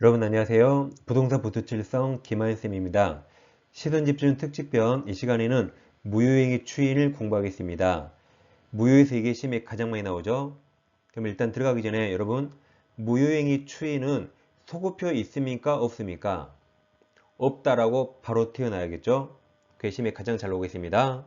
여러분 안녕하세요. 부동산 부투칠성 김한쌤입니다. 시선집중 특집편 이 시간에는 무효행위 추인을 공부하겠습니다. 무효에서 이게 시험에 가장 많이 나오죠. 그럼 일단 들어가기 전에 여러분 무효행위 추인은 소급표 있습니까? 없습니까? 없다라고 바로 튀어나야겠죠. 그게 시험에 가장 잘 나오겠습니다.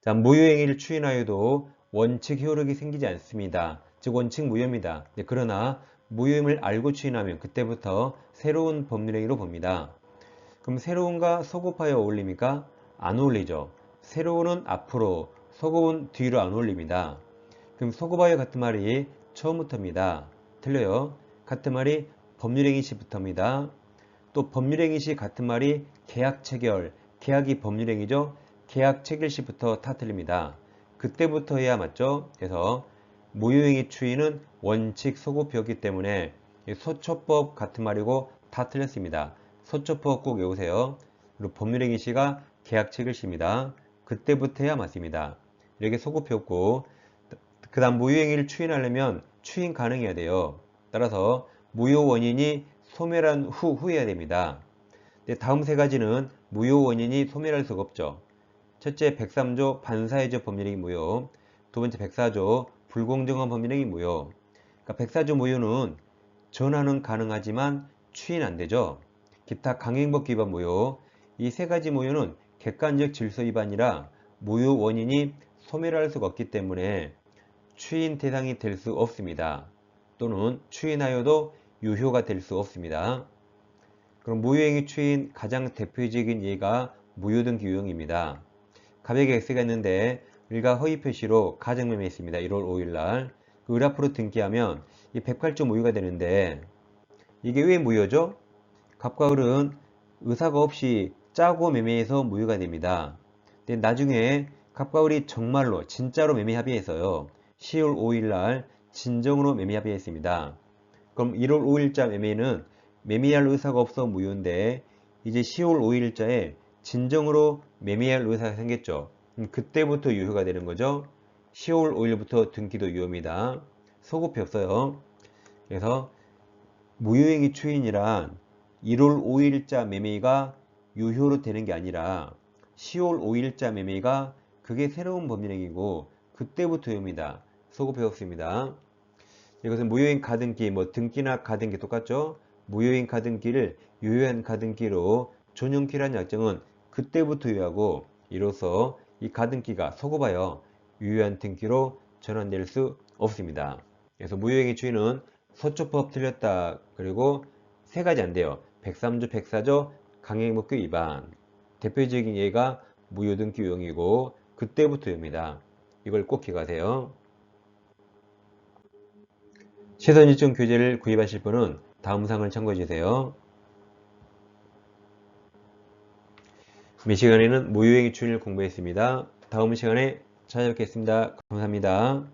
자, 무효행위를 추인하여도 원칙 효력이 생기지 않습니다. 즉 원칙 무효입니다. 네, 그러나 무효임을 알고 추인하면 그때부터 새로운 법률행위로 봅니다. 그럼 새로운과 소급하여 어울립니까? 안 어울리죠. 새로운은 앞으로, 소급은 뒤로 안 어울립니다. 그럼 소급하여 같은 말이 처음부터입니다. 틀려요. 같은 말이 법률행위 시부터입니다. 또 법률행위 시 같은 말이 계약 체결, 계약이 법률행위죠. 계약 체결 시부터 다 틀립니다. 그때부터 해야 맞죠. 그래서 무효행위 추이는 원칙 소급표이기 때문에 소초법 같은 말이고 다 틀렸습니다. 소초법 꼭 외우세요. 그리고 법률행위 시가 계약 체결 시입니다. 그때부터 해야 맞습니다. 이렇게 소급표였고 그 다음 무효행위를 추인하려면 추인 가능해야 돼요. 따라서 무효 원인이 소멸한 후 후해야 됩니다. 다음 세 가지는 무효 원인이 소멸할 수가 없죠. 첫째 103조 반사회적 법률행위 무효 두 번째 104조 불공정한 법률행위 무효 그러니까 104조 무효는 전환은 가능하지만 추인 안 되죠. 기타 강행법 기반 무효 이 세 가지 무효는 객관적 질서 위반이라 무효 원인이 소멸 할 수가 없기 때문에 추인 대상이 될 수 없습니다. 또는 추인하여도 유효가 될 수 없습니다. 그럼 무효행위 추인 가장 대표적인 예가 무효등기 유형입니다. 가백에 X가 있는데 일가 허위 표시로 가정매매 했습니다. 1월 5일날 그 을 앞으로 등기하면 이 108조 무효가 되는데 이게 왜 무효죠? 갑과 을은 의사가 없이 짜고 매매해서 무효가 됩니다. 근데 나중에 갑과 을이 정말로 진짜로 매매 합의해서요. 10월 5일날 진정으로 매매 합의했습니다. 그럼 1월 5일자 매매는 매매할 의사가 없어 무효인데 이제 10월 5일자에 진정으로 매매할 의사가 생겼죠. 그때부터 유효가 되는 거죠. 10월 5일부터 등기도 유효입니다. 소급이 없어요. 그래서 무효행위 추인이란 1월 5일자 매매가 유효로 되는 게 아니라 10월 5일자 매매가 그게 새로운 법률행위고 그때부터 유효입니다. 소급 배웠습니다. 이것은 무효인 가등기, 뭐 등기나 가등기 똑같죠? 무효인 가등기를 유효한 가등기로 전용키라는 약정은 그때부터 유효하고 이로써 이 가등기가 소급하여 유효한 등기로 전환될 수 없습니다. 그래서 무효행위 추이는 서초법 틀렸다. 그리고 세 가지 안 돼요. 103조, 104조 강행목교 위반. 대표적인 예가 무효등기 유형이고 그때부터입니다. 이걸 꼭 기억하세요. 시선일정 교재를 구입하실 분은 다음 상을 참고해 주세요. 이 시간에는 무효행위 추인을 공부했습니다. 다음 시간에 찾아뵙겠습니다. 감사합니다.